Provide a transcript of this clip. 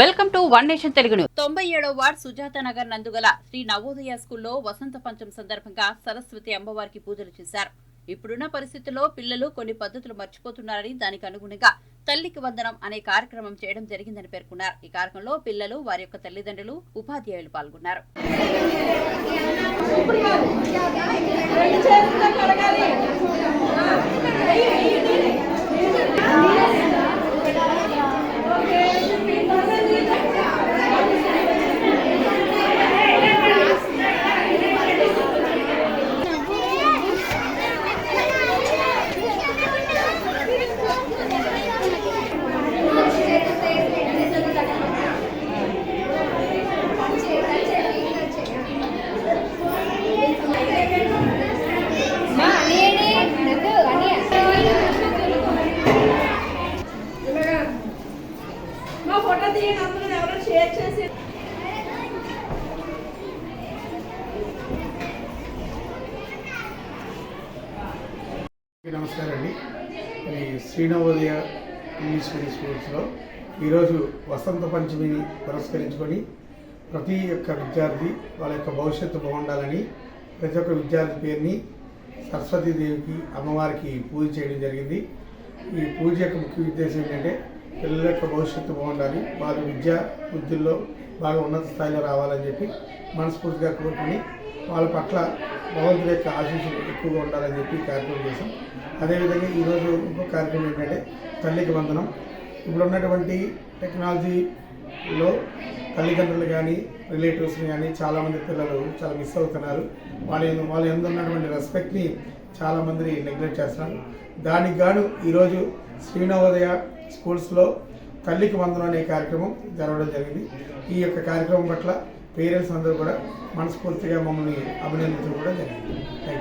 Welcome to one nation Telugu news. తొంభై ఏడో ward Sujatha Nagar నందుగల శ్రీ నవోదయ స్కూల్లో వసంత పంచం సందర్భంగా సరస్వతి అమ్మవారికి పూజలు చేశారు. ఇప్పుడున్న పరిస్థితుల్లో పిల్లలు కొన్ని పద్ధతులు మర్చిపోతున్నారని దానికి అనుగుణంగా తల్లికి వందనం అనే కార్యక్రమం చేయడం జరిగిందని పేర్కొన్నారు. ఈ కార్యక్రమంలో పిల్లలు వారి యొక్క తల్లిదండ్రులు ఉపాధ్యాయులు పాల్గొన్నారు. మా ఎవరో షేర్ చేసి నమస్కారం అండి. శ్రీనవోదయ ఇంగ్లీష్ మీడియం స్కూల్స్లో ఈరోజు వసంత పంచమిని పురస్కరించుకొని ప్రతి ఒక్క విద్యార్థి వాళ్ళ యొక్క భవిష్యత్తు బాగుండాలని ప్రతి ఒక్క విద్యార్థి పేరుని సరస్వతీదేవికి అమ్మవారికి పూజ చేయడం జరిగింది. ఈ పూజ యొక్క ముఖ్య ఉద్దేశం ఏంటంటే పిల్లల యొక్క భవిష్యత్తు బాగుండాలి. వారి విద్యా వృద్ధుల్లో బాగా ఉన్నత స్థాయిలో రావాలని చెప్పి మనస్ఫూర్తిగా కోరుకొని వాళ్ళ పట్ల భగవంతుడి యొక్క ఆశీస్సులు ఎక్కువగా ఉండాలని చెప్పి కార్యక్రమం చేశాం. అదేవిధంగా ఈరోజు ఇంకో కార్యక్రమం ఏంటంటే తల్లికి వందనం. ఇప్పుడు ఉన్నటువంటి టెక్నాలజీలో తల్లిదండ్రులు కానీ రిలేటివ్స్ కానీ చాలామంది పిల్లలు చాలా మిస్ అవుతున్నారు. వాళ్ళ వాళ్ళ ఎందు ఉన్నటువంటి రెస్పెక్ట్ని చాలామంది నెగ్లెక్ట్ చేస్తున్నారు. దానికి గాను ఈరోజు శ్రీనవోదయ స్కూల్స్లో తల్లికి వందనం అనే కార్యక్రమం జరగడం జరిగింది. ఈ యొక్క కార్యక్రమం పట్ల పేరెంట్స్ అందరూ కూడా మనస్ఫూర్తిగా మమ్మల్ని అభినందించడం కూడా జరిగింది. Thank you